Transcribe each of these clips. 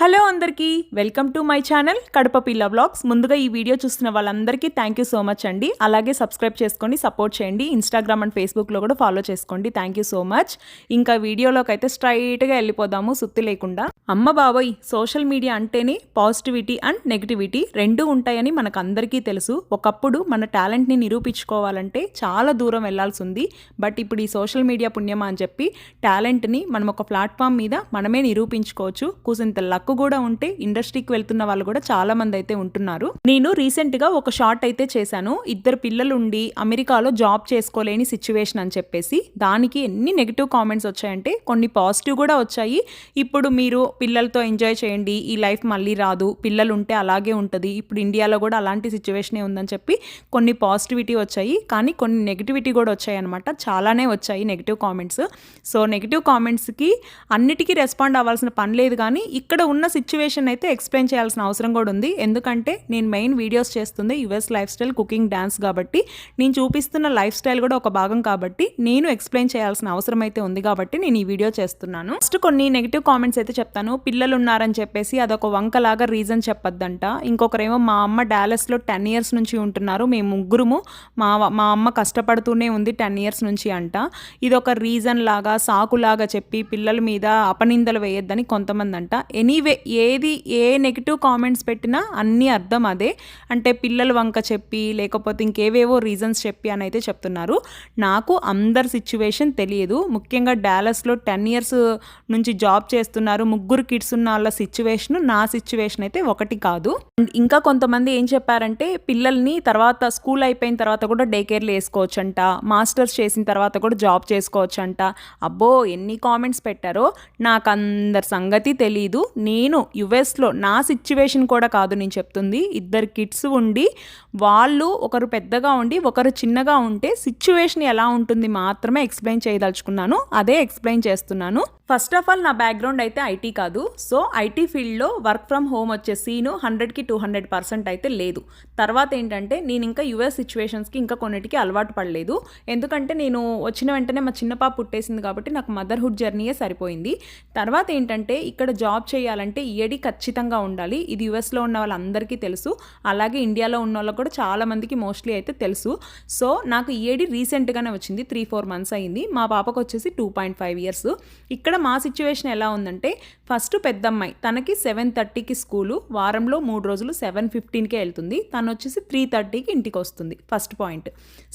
Hello అందరికీ welcome to my channel Kadapa Pilla vlogs. ముందుగా ఈ వీడియో చూస్తున్న వాళ్ళందరికీ థ్యాంక్ యూ సో మచ్ అండి. అలాగే సబ్స్క్రైబ్ చేసుకొని సపోర్ట్ చేయండి. ఇన్స్టాగ్రామ్ అండ్ ఫేస్బుక్లో కూడా ఫాలో చేసుకోండి. థ్యాంక్ యూ సో మచ్ ఇంకా వీడియోలోకి అయితే స్ట్రైట్గా వెళ్ళిపోదాము సుత్తి లేకుండా. అమ్మ బాబోయ్ సోషల్ మీడియా అంటేనే పాజిటివిటీ అండ్ నెగిటివిటీ రెండు ఉంటాయని మనకు అందరికీ తెలుసు. ఒకప్పుడు మన టాలెంట్ని నిరూపించుకోవాలంటే చాలా దూరం వెళ్ళాల్సి ఉంది. బట్ ఇప్పుడు ఈ సోషల్ మీడియా పుణ్యమా అని చెప్పి టాలెంట్ని మనం ఒక ప్లాట్ఫామ్ మీద మనమే నిరూపించుకోవచ్చు. కూసింత లక్ కూడా ఉంటే ఇండస్ట్రీకి వెళ్తున్న వాళ్ళు కూడా చాలా మంది అయితే ఉంటున్నారు. నేను రీసెంట్గా ఒక షార్ట్ అయితే చేశాను. ఇద్దరు పిల్లలు ఉండి అమెరికాలో జాబ్ చేసుకోలేని సిచ్యువేషన్ అని చెప్పేసి దానికి ఎన్ని నెగిటివ్ కామెంట్స్ వచ్చాయంటే కొన్ని పాజిటివ్ కూడా వచ్చాయి. ఇప్పుడు మీరు పిల్లలతో ఎంజాయ్ చేయండి ఈ లైఫ్ మళ్ళీ రాదు పిల్లలు ఉంటే అలాగే ఉంటుంది ఇప్పుడు ఇండియాలో కూడా అలాంటి సిచ్యువేషనే ఉందని చెప్పి కొన్ని పాజిటివిటీ వచ్చాయి. కానీ కొన్ని నెగిటివిటీ కూడా వచ్చాయి అనమాట చాలానే వచ్చాయి నెగిటివ్ కామెంట్స్. సో నెగిటివ్ కామెంట్స్కి అన్నిటికీ రెస్పాండ్ అవ్వాల్సిన పని లేదు కానీ ఇక్కడ ఉన్న సిచ్యువేషన్ అయితే ఎక్స్ప్లెయిన్ చేయాల్సిన అవసరం కూడా ఉంది. ఎందుకంటే నేను మెయిన్ వీడియోస్ చేస్తుంది US life style cooking dance కాబట్టి నేను చూపిస్తున్న లైఫ్ స్టైల్ కూడా ఒక భాగం కాబట్టి నేను ఎక్స్ప్లెయిన్ చేయాల్సిన అవసరం అయితే ఉంది కాబట్టి నేను ఈ వీడియో చేస్తున్నాను. ఫస్ట్ కొన్ని నెగిటివ్ కామెంట్స్ అయితే చెప్తాను. పిల్లలు ఉన్నారని చెప్పేసి అదొక వంకలాగా రీజన్ చెప్పొద్దంట. ఇంకొకరేమో మా అమ్మ డాలస్లో టెన్ ఇయర్స్ నుంచి ఉంటున్నారు. మేము ముగ్గురుము. మా మా అమ్మ కష్టపడుతూనే ఉంది టెన్ ఇయర్స్ నుంచి అంట. ఇది ఒక రీజన్ లాగా సాకులాగా చెప్పి పిల్లల మీద అపనిందలు వేయొద్దని కొంతమంది అంట. ఎనీ ఎనీవే ఏది ఏ నెగిటివ్ కామెంట్స్ పెట్టినా అన్నీ అర్థం అదే. అంటే పిల్లల వంక చెప్పి లేకపోతే ఇంకేవేవో రీజన్స్ చెప్పి అని అయితే చెప్తున్నారు. నాకు అందరి సిచ్యువేషన్ తెలియదు. ముఖ్యంగా డాలస్లో టెన్ ఇయర్స్ నుంచి జాబ్ చేస్తున్నారు. ముగ్గురు కిడ్స్ ఉన్న వాళ్ళ సిచ్యువేషన్ నా సిచ్యువేషన్ అయితే ఒకటి కాదు. అండ్ ఇంకా కొంతమంది ఏం చెప్పారంటే పిల్లల్ని తర్వాత స్కూల్ అయిపోయిన తర్వాత కూడా డే కేర్లు వేసుకోవచ్చంట. మాస్టర్స్ చేసిన తర్వాత కూడా జాబ్ చేసుకోవచ్చంట. అబ్బో ఎన్ని కామెంట్స్ పెట్టారో నాకు అందరి సంగతి తెలీదు. నేను యుఎస్లో నా సిచ్యువేషన్ కూడా కాదు నేను చెప్తుంది. ఇద్దరు కిడ్స్ ఉండి వాళ్ళు ఒకరు పెద్దగా ఉండి ఒకరు చిన్నగా ఉంటే సిచ్యువేషన్ ఎలా ఉంటుంది మాత్రమే ఎక్స్ప్లెయిన్ చేయదలుచుకున్నాను. అదే ఎక్స్ప్లెయిన్ చేస్తున్నాను. ఫస్ట్ ఆఫ్ ఆల్ నా బ్యాక్గ్రౌండ్ అయితే ఐటీ కాదు. సో ఐటీ ఫీల్డ్లో వర్క్ ఫ్రమ్ హోమ్ వచ్చే సీను హండ్రెడ్కి టూ హండ్రెడ్ పర్సెంట్ అయితే లేదు. తర్వాత ఏంటంటే నేను ఇంకా యుఎస్ సిచ్యువేషన్స్కి ఇంకా కొన్నిటికి అలవాటు పడలేదు. ఎందుకంటే నేను వచ్చిన వెంటనే మా చిన్న పాప పుట్టేసింది కాబట్టి నాకు మదర్హుడ్ జర్నీయే సరిపోయింది. తర్వాత ఏంటంటే ఇక్కడ జాబ్ చేయాలంటే ఈఏడి ఖచ్చితంగా ఉండాలి. ఇది యుఎస్లో ఉన్న వాళ్ళందరికీ తెలుసు. అలాగే ఇండియాలో ఉన్న వాళ్ళకి కూడా చాలామందికి మోస్ట్లీ అయితే తెలుసు. సో నాకు ఈఏడి రీసెంట్గానే వచ్చింది. త్రీ ఫోర్ మంత్స్ అయింది. మా పాపకు వచ్చేసి టూ పాయింట్ ఫైవ్ ఇయర్స్ ఇక్కడ మా సిచ్యువేషన్ ఎలా ఉందంటే ఫస్ట్ పెద్దమ్మాయి తనకి సెవెన్ థర్టీకి స్కూలు వారంలో మూడు రోజులు సెవెన్ ఫిఫ్టీన్కే వెళ్తుంది. తను వచ్చేసి త్రీ థర్టీకి ఇంటికి వస్తుంది ఫస్ట్ పాయింట్.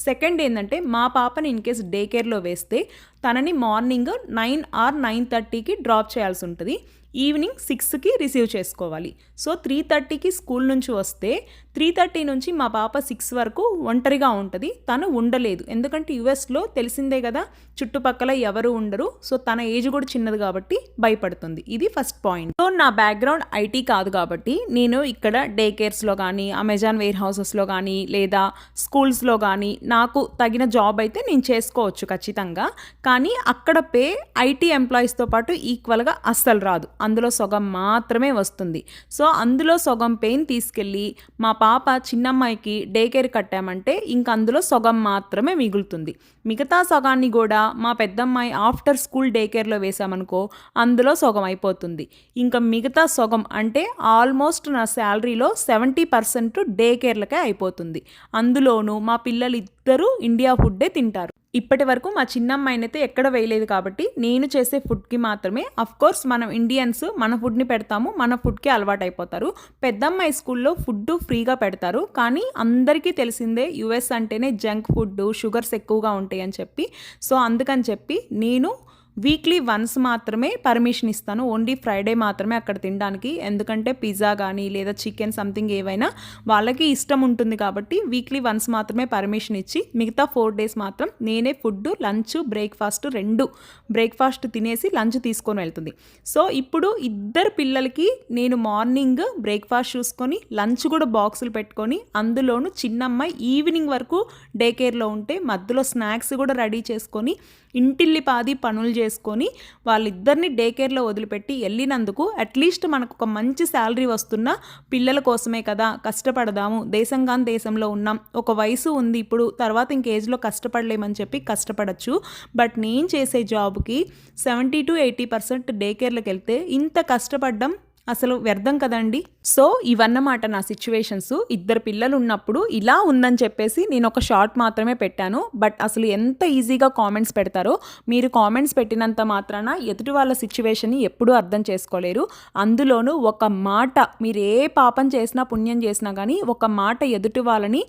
సెకండ్ ఏంటంటే మా పాపని ఇన్ కేస్ డే కేర్లో వేస్తే తనని మార్నింగ్ నైన్ ఆర్ నైన్ థర్టీకి డ్రాప్ చేయాల్సి ఉంటుంది. ఈవినింగ్ సిక్స్కి రిసీవ్ చేసుకోవాలి. సో త్రీ థర్టీకి స్కూల్ నుంచి వస్తే త్రీ థర్టీ నుంచి మా పాప సిక్స్ వరకు ఒంటరిగా ఉంటుంది. తను ఉండలేదు. ఎందుకంటే యుఎస్లో తెలిసిందే కదా చుట్టుపక్కల ఎవరు ఉండరు. సో తన ఏజ్ కూడా చిన్నది కాబట్టి భయపడుతుంది. ఇది ఫస్ట్ పాయింట్. సో నా బ్యాక్గ్రౌండ్ ఐటీ కాదు కాబట్టి నేను ఇక్కడ డే కేర్స్లో కానీ అమెజాన్ వేర్ హౌసెస్లో కానీ లేదా స్కూల్స్లో కానీ నాకు తగిన జాబ్ అయితే నేను చేసుకోవచ్చు ఖచ్చితంగా. కానీ అక్కడ పే ఐటీ ఎంప్లాయీస్తో పాటు ఈక్వల్గా అస్సలు రాదు. అందులో సగం మాత్రమే వస్తుంది. సో అందులో సగం పెయిన్ తీసుకెళ్ళి మా పాప చిన్నమ్మాయికి డే కేర్ కట్టామంటే ఇంక అందులో సగం మాత్రమే మిగులుతుంది. మిగతా సగాన్ని కూడా మా పెద్దమ్మాయి ఆఫ్టర్ స్కూల్ డే కేర్లో వేసామనుకో అందులో సగం అయిపోతుంది. ఇంకా మిగతా సగం అంటే ఆల్మోస్ట్ నా శాలరీలో సెవెంటీ పర్సెంట్ డే కేర్లకే అయిపోతుంది. అందులోనూ మా పిల్లలు ఇద్దరు ఇండియా ఫుడ్డే తింటారు. ఇప్పటి వరకు మా చిన్నమ్మాయిని అయితే ఎక్కడ వేయలేదు కాబట్టి నేను చేసే ఫుడ్కి మాత్రమే కోర్స్ మనం ఇండియన్స్ మన ఫుడ్ని పెడతాము మన ఫుడ్కి అలవాటు అయిపోతారు పెద్దమ్మాయి స్కూల్లో ఫుడ్ ఫ్రీగా పెడతారు కానీ అందరికీ తెలిసిందే యుఎస్ అంటేనే జంక్ ఫుడ్ షుగర్స్ ఎక్కువగా ఉంటాయి అని చెప్పి. సో అందుకని చెప్పి నేను వీక్లీ వన్స్ మాత్రమే పర్మిషన్ ఇస్తాను. ఓన్లీ ఫ్రైడే మాత్రమే అక్కడ తినడానికి. ఎందుకంటే పిజ్జా కానీ లేదా చికెన్ సంథింగ్ ఏవైనా వాళ్ళకి ఇష్టం ఉంటుంది కాబట్టి వీక్లీ వన్స్ మాత్రమే పర్మిషన్ ఇచ్చి మిగతా ఫోర్ డేస్ మాత్రం నేనే ఫుడ్ లంచ్ బ్రేక్ఫాస్ట్ రెండు. బ్రేక్ఫాస్ట్ తినేసి లంచ్ తీసుకొని వెళ్తుంది. సో ఇప్పుడు ఇద్దరు పిల్లలకి నేను మార్నింగ్ బ్రేక్ఫాస్ట్ చూసుకొని లంచ్ కూడా బాక్సులు పెట్టుకొని అందులోను చిన్నమ్మాయి ఈవినింగ్ వరకు డే కేర్లో ఉంటే మధ్యలో స్నాక్స్ కూడా రెడీ చేసుకొని ఇంటిల్లిపాది పనులు చేసుకొని వాళ్ళిద్దరిని డే కేర్లో వదిలిపెట్టి వెళ్ళినందుకు అట్లీస్ట్ మనకు ఒక మంచి శాలరీ వస్తున్న పిల్లల కోసమే కదా కష్టపడదాము దేశంగా దేశంలో ఉన్నాం. ఒక వయసు ఉంది ఇప్పుడు తర్వాత ఇంకేజ్లో కష్టపడలేమని చెప్పి కష్టపడచ్చు. బట్ నేను చేసే జాబ్కి seventy to eighty percent day కేర్లకు వెళ్తే ఇంత కష్టపడ్డం అసలు వ్యర్థం కదండి? సో ఇవన్నమాట నా సిచ్యువేషన్స్ ఇద్దరు పిల్లలు ఉన్నప్పుడు ఇలా ఉందని చెప్పేసి నేను ఒక షార్ట్ మాత్రమే పెట్టాను. బట్ అసలు ఎంత ఈజీగా కామెంట్స్ పెడతారో మీరు కామెంట్స్ పెట్టినంత మాత్రాన ఎదుటి వాళ్ళ సిచ్యువేషన్ని ఎప్పుడూ అర్థం చేసుకోలేరు. అందులోనూ ఒక మాట మీరు ఏ పాపం చేసినా పుణ్యం చేసినా కానీ ఒక మాట ఎదుటి వాళ్ళని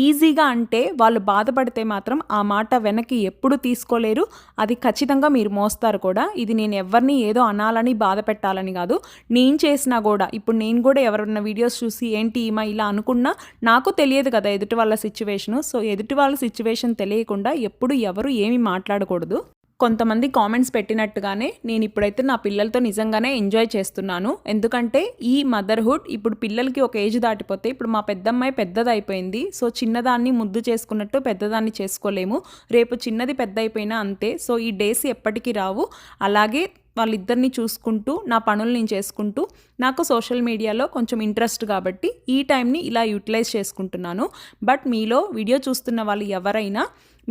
ఈజీగా అంటే వాళ్ళు బాధపడితే మాత్రం ఆ మాట వెనక్కి ఎప్పుడు తీసుకోలేరు. అది ఖచ్చితంగా మీరు మోస్తారు కూడా. ఇది నేను ఎవరిని ఏదో అనాలని బాధ పెట్టాలని కాదు. నేను చేసినా కూడా ఇప్పుడు నేను కూడా ఎవరన్నా వీడియోస్ చూసి ఏంటి ఈమా ఇలా అనుకున్నా నాకు తెలియదు కదా ఎదుటి వాళ్ళ సిచ్యువేషను సో ఎదుటి వాళ్ళ సిచ్యువేషన్ తెలియకుండా ఎప్పుడు ఎవరు ఏమి మాట్లాడకూడదు. కొంతమంది కామెంట్స్ పెట్టినట్టుగానే నేను ఇప్పుడైతే నా పిల్లలతో నిజంగానే ఎంజాయ్ చేస్తున్నాను. ఎందుకంటే ఈ మదర్హుడ్ ఇప్పుడు పిల్లలకి ఒక ఏజ్ దాటిపోతే ఇప్పుడు మా పెద్దమ్మాయి పెద్దది అయిపోయింది సో చిన్నదాన్ని ముద్దు చేసుకున్నట్టు పెద్దదాన్ని చేసుకోలేము. రేపు చిన్నది పెద్ద అయిపోయినా అంతే. సో ఈ డేస్ ఎప్పటికీ రావు. అలాగే వాళ్ళిద్దరిని చూసుకుంటూ నా పనులు నేను చేసుకుంటూ నాకు సోషల్ మీడియాలో కొంచెం ఇంట్రెస్ట్ కాబట్టి ఈ టైంని ఇలా యూటిలైజ్ చేసుకుంటున్నాను. బట్ మీలో వీడియో చూస్తున్న వాళ్ళు ఎవరైనా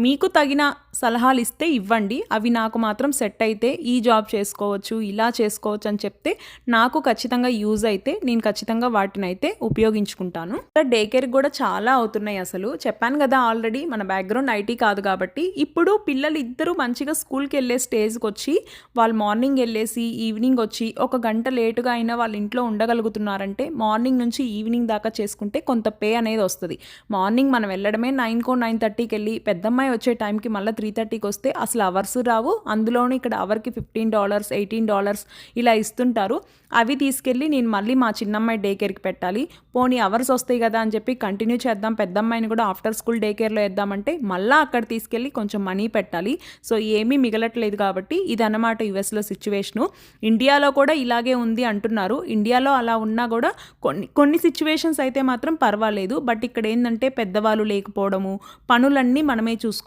మీకు తగిన సలహాలు ఇస్తే ఇవ్వండి. అవి నాకు మాత్రం సెట్ అయితే ఈ జాబ్ చేసుకోవచ్చు ఇలా చేసుకోవచ్చు అని చెప్తే నాకు ఖచ్చితంగా యూజ్ అయితే నేను ఖచ్చితంగా వాటిని అయితే ఉపయోగించుకుంటాను. డే కేర్ కూడా చాలా అవుతున్నాయి అసలు. చెప్పాను కదా ఆల్రెడీ మన బ్యాక్గ్రౌండ్ ఐటీ కాదు కాబట్టి. ఇప్పుడు పిల్లలు ఇద్దరు మంచిగా స్కూల్కి వెళ్ళే స్టేజ్కి వచ్చి వాళ్ళు మార్నింగ్ వెళ్ళేసి ఈవినింగ్ వచ్చి ఒక గంట లేటుగా అయినా వాళ్ళ ఇంట్లో ఉండగలుగుతున్నారంటే మార్నింగ్ నుంచి ఈవినింగ్ దాకా చేసుకుంటే కొంత పే అనేది వస్తుంది. మార్నింగ్ మనం వెళ్ళడమే నైన్కో నైన్ థర్టీకి వెళ్ళి పెద్దమ్మాయి వచ్చే టైంకి మళ్ళీ త్రీ థర్టీకి వస్తే అసలు అవర్స్ రావు. అందులోనూ ఇక్కడ అవర్కి ఫిఫ్టీన్ డాలర్స్ ఎయిటీన్ డాలర్స్ ఇలా ఇస్తుంటారు. అవి తీసుకెళ్ళి నేను మళ్ళీ మా చిన్నమ్మాయి డే కేర్కి పెట్టాలి. పోనీ అవర్స్ వస్తాయి కదా అని చెప్పి కంటిన్యూ చేద్దాం. పెద్దమ్మాయిని కూడా ఆఫ్టర్ స్కూల్ డే కేర్లో వేద్దామంటే మళ్ళీ అక్కడ తీసుకెళ్ళి కొంచెం మనీ పెట్టాలి. సో ఏమీ మిగలట్లేదు కాబట్టి ఇది అన్నమాట యుఎస్లో సిచ్యువేషను ఇండియాలో కూడా ఇలాగే ఉంది అంటున్నారు. ఇండియాలో అలా ఉన్నా కూడా కొన్ని కొన్ని సిచ్యువేషన్స్ అయితే మాత్రం పర్వాలేదు. బట్ ఇక్కడ ఏంటంటే పెద్దవాళ్ళు లేకపోవడము పనులన్నీ మనమే చూసుకోవాలి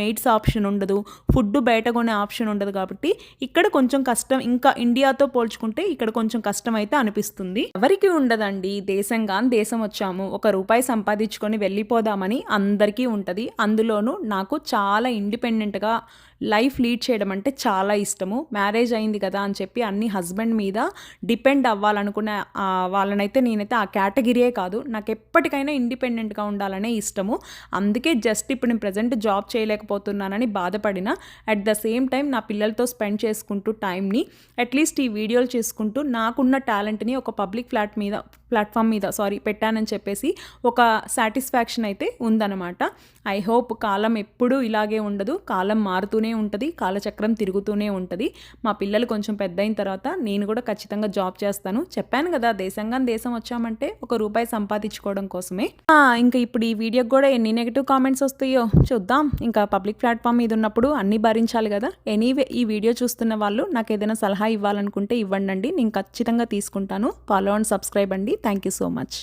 మెయిడ్స్ ఆప్షన్ ఉండదు ఫుడ్ బయట కొనే ఆప్షన్ ఉండదు కాబట్టి ఇక్కడ కొంచెం కష్టం ఇంకా ఇండియాతో పోల్చుకుంటే ఇక్కడ కొంచెం కష్టం అయితే అనిపిస్తుంది. ఎవరికి ఉండదండి దేశంగా దేశం వచ్చాము ఒక రూపాయి సంపాదించుకొని వెళ్ళిపోదామని అందరికీ ఉంటుంది. అందులోనూ నాకు చాలా ఇండిపెండెంట్గా లైఫ్ లీడ్ చేయడం అంటే చాలా ఇష్టము. మ్యారేజ్ అయింది కదా అని చెప్పి అన్ని హస్బెండ్ మీద డిపెండ్ అవ్వాలనుకునే వాళ్ళనైతే నేనైతే ఆ కేటగిరీయే కాదు. నాకు ఎప్పటికైనా ఇండిపెండెంట్గా ఉండాలనే ఇష్టము. అందుకే జస్ట్ ఇప్పుడు నేను ప్రజెంట్ జాబ్ చేయలేకపోతున్నానని బాధపడిన. అట్ ద సేమ్ టైం నా పిల్లలతో స్పెండ్ చేసుకుంటూ టైంని అట్లీస్ట్ ఈ వీడియోలు చేసుకుంటూ నాకున్న టాలెంట్ని ఒక పబ్లిక్ ఫ్లాట్ మీద ప్లాట్ఫామ్ మీద సారీ పెట్టానని చెప్పేసి ఒక సాటిస్ఫాక్షన్ అయితే ఉందన్నమాట. ఐ హోప్ కాలం ఎప్పుడూ ఇలాగే ఉండదు. కాలం మారుతూనే ఉంటుంది కాలచక్రం తిరుగుతూనే ఉంటుంది. మా పిల్లలు కొంచెం పెద్ద అయిన తర్వాత నేను కూడా ఖచ్చితంగా జాబ్ చేస్తాను. చెప్పాను కదా దేశంగా దేశం వచ్చామంటే ఒక రూపాయి సంపాదించుకోవడం కోసమే. ఇంకా ఇప్పుడు ఈ వీడియోకి కూడా ఎన్ని నెగిటివ్ కామెంట్స్ వస్తాయో చూద్దాం. ఇంకా పబ్లిక్ ప్లాట్ఫామ్ మీద ఉన్నప్పుడు అన్నీ భరించాలి కదా. ఎనీవే ఈ వీడియో చూస్తున్న వాళ్ళు నాకు ఏదైనా సలహా ఇవ్వాలనుకుంటే ఇవ్వండి నేను ఖచ్చితంగా తీసుకుంటాను. ఫాలో అండ్ సబ్స్క్రైబ్ అండి. Thank you so much